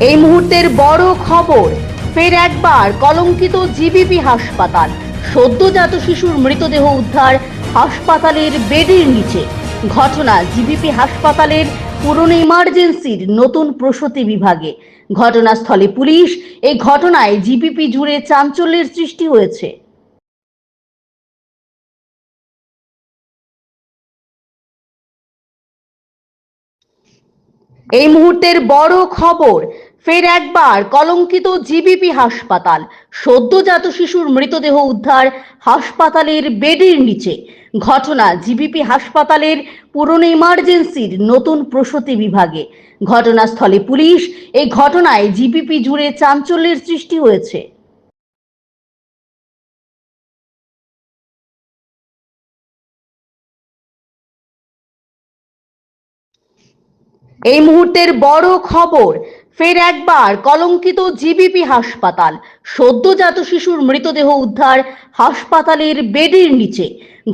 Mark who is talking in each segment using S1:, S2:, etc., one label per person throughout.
S1: এই মুহূর্তের বড় খবর, ফের একবার কলঙ্কিত জিবিপি হাসপাতাল। সদ্যজাত শিশুর মৃতদেহ উদ্ধার হাসপাতালের বেডের নিচে। ঘটনা জিবিপি হাসপাতালের পুরনো ইমার্জেন্সির নতুন প্রসূতি বিভাগে। ঘটনাস্থলে পুলিশ এই ঘটনায় জিবিপি জুড়ে চাঞ্চল্যের সৃষ্টি হয়েছে। এই মুহূর্তের বড় খবর ফের একবার কলঙ্কিত জিবিপি হাসপাতাল, সদ্যজাত শিশুর মৃতদেহ উদ্ধার হাসপাতালের বেডের নিচে। ঘটনা, জিবিপি হাসপাতালের পুরনো ইমার্জেন্সির নতুন প্রসূতি বিভাগে। ঘটনাস্থলে পুলিশ, এই ঘটনায় জিবিপি জুড়ে চাঞ্চল্যের সৃষ্টি হয়েছে। এই মুহূর্তের বড় খবর ফের একবার কলঙ্কিত জিবিপি হাসপাতাল, সদ্যজাত শিশুর মৃতদেহ উদ্ধার হাসপাতালের বেডের নিচে।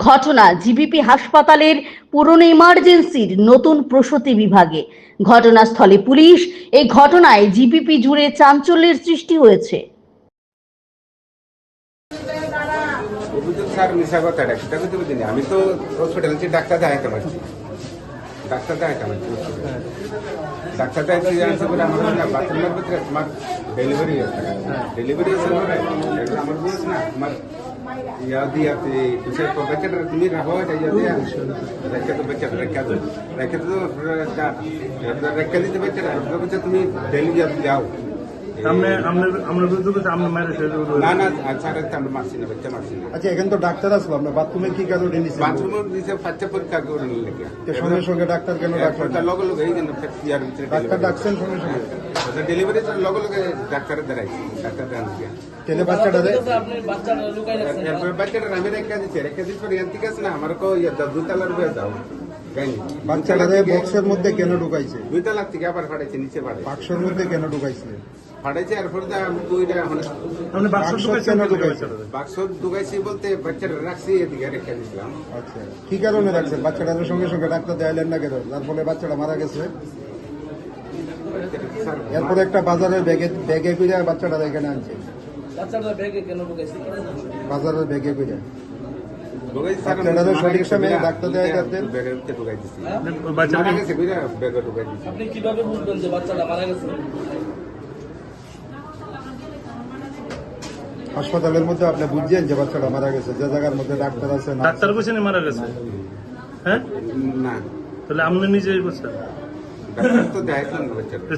S1: ঘটনা জিবিপি হাসপাতালের পুরনো ইমার্জেন্সির নতুন প্রসূতি বিভাগে। ঘটনাস্থলে পুলিশ এই ঘটনায় জিবিপি জুড়ে চাঞ্চল্যের সৃষ্টি হয়েছে।
S2: আমি তো হসপিটাল ডাক্তার দেখাইতে পারছি। ডাক্তার দেখাইতে পারছি hospital-এ। ডাক্তার দেখাইতে জানছে বলে আমার না বাথরুমের ভিতরে তোমার ডেলিভারি আছে ডেলিভারি আছে বলে এটা আমার বুঝছ না তোমার ইয়া দিয়া তুই তো বাচ্চাটা তুমি রাখো এটা ইয়া দিয়া রেখে তো বাচ্চাটা রেখে দো রেখে তো রেখে দিতে বাচ্চাটা বাচ্চা তুমি ডেলি যাও
S3: সামনে আমরা আমরা বুঝতে পারছি আমরা মায়ের শেষ
S2: না না স্যার আমরা মারছি না বাচ্চা মারছি না।
S4: আচ্ছা এখানে তো ডাক্তার আসলো আপনার বাথরুমে কি কারণে নিয়েছেন
S2: বাথরুমের নিচে বাচ্চা পরীক্ষা করে নিলে
S4: সঙ্গে সঙ্গে ডাক্তার কেন ডাক্তার
S2: ডাক্তার লগে লগে এই জন্য ইয়ার ভিতরে
S4: ডাক্তার ডাকছেন সঙ্গে সঙ্গে?
S2: ডেলিভারি লগে লগে ডাক্তারের দ্বারাই ডাক্তার দেন দিয়ে?
S4: বাচ্চাটা দেয়
S2: এরপরে বাচ্চাটা আমি রেখে দিচ্ছি রেখে দিচ্ছি ঠিক আছে না আমার কো দুতলার উপরে যাও। গাইনি
S4: বাচ্চাটা দেয় বক্সের মধ্যে কেন ঢুকাইছে?
S2: দুই তলার থেকে আবার ফাটাইছে নিচে ফাটাইছে।
S4: বাক্সের মধ্যে কেন ঢুকাইছে?
S2: ফাটাইছে এরপরে তো আমি দুইটা
S3: বাক্স
S2: ঢুকাইছি বলতে বাচ্চাটা রাখছি এদিকে রেখে
S4: আচ্ছা। কি কারণে রাখছেন বাচ্চাটার সঙ্গে সঙ্গে ডাক্তার দেখাইলেন না কেন? যার ফলে বাচ্চাটা মারা গেছে। এরপরে একটা বাজারের ব্যাগে ব্যাগে করে বাচ্চাটা এখানে আনছে।
S5: বাচ্চাটা ব্যাগে কেন ঢুকাইছি?
S4: বাজারের ব্যাগে করে সঠিক সময়ে ডাক্তার
S2: বুঝা ব্যাগে ঢুকাই
S5: আপনি কীভাবে বুঝবেন যে বাচ্চাটা মারা গেছে?
S4: হাসপাতালের মধ্যে আপনি বুঝছেন যে বাচ্চাটা মারা গেছে যে জায়গার মধ্যে ডাক্তার আছে
S3: ডাক্তার বলছেন মারা গেছে? হ্যাঁ?
S2: না।
S3: তাহলে আপনি নিজেই বলছেন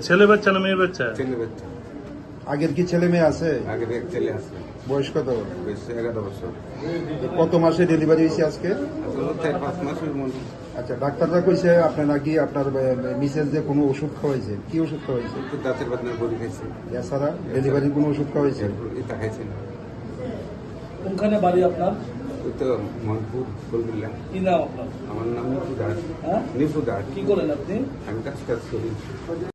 S3: ছেলে বাচ্চা না মেয়ে বাচ্চা?
S2: ছেলে বাচ্চা।
S4: আগের কি ছেলে মেয়ে আছে?
S2: আগের এক ছেলে আছে।
S4: বয়স কত?
S2: বেশ এগারো বছর।
S4: কত মাসে ডেলিভারি হয়েছে আজকে?
S2: পাঁচ মাসের মধ্যে।
S4: আচ্ছা ডাক্তাররা কইছে আপনি নাকি আপনার মিসেস যে কোনো ওষুধ খাওয়াইছে? কি ওষুধ খাওয়াইছে?
S2: দাঁতের বাদনার বড়ি খাইছে।
S4: এছাড়া ডেলিভারির কোনো ওষুধ খাওয়াইছে?
S2: এটা খাইছে।
S5: কোনখানে বাড়ি আপনার?
S2: তো মনপুর বলবিল্লা
S5: কি নাম আপনার?
S2: আমার নাম নিপু দাস
S5: হ্যাঁ?
S2: নিপু দাস
S5: কি করেন আপনি?
S2: আমি কাজ কাজ করি।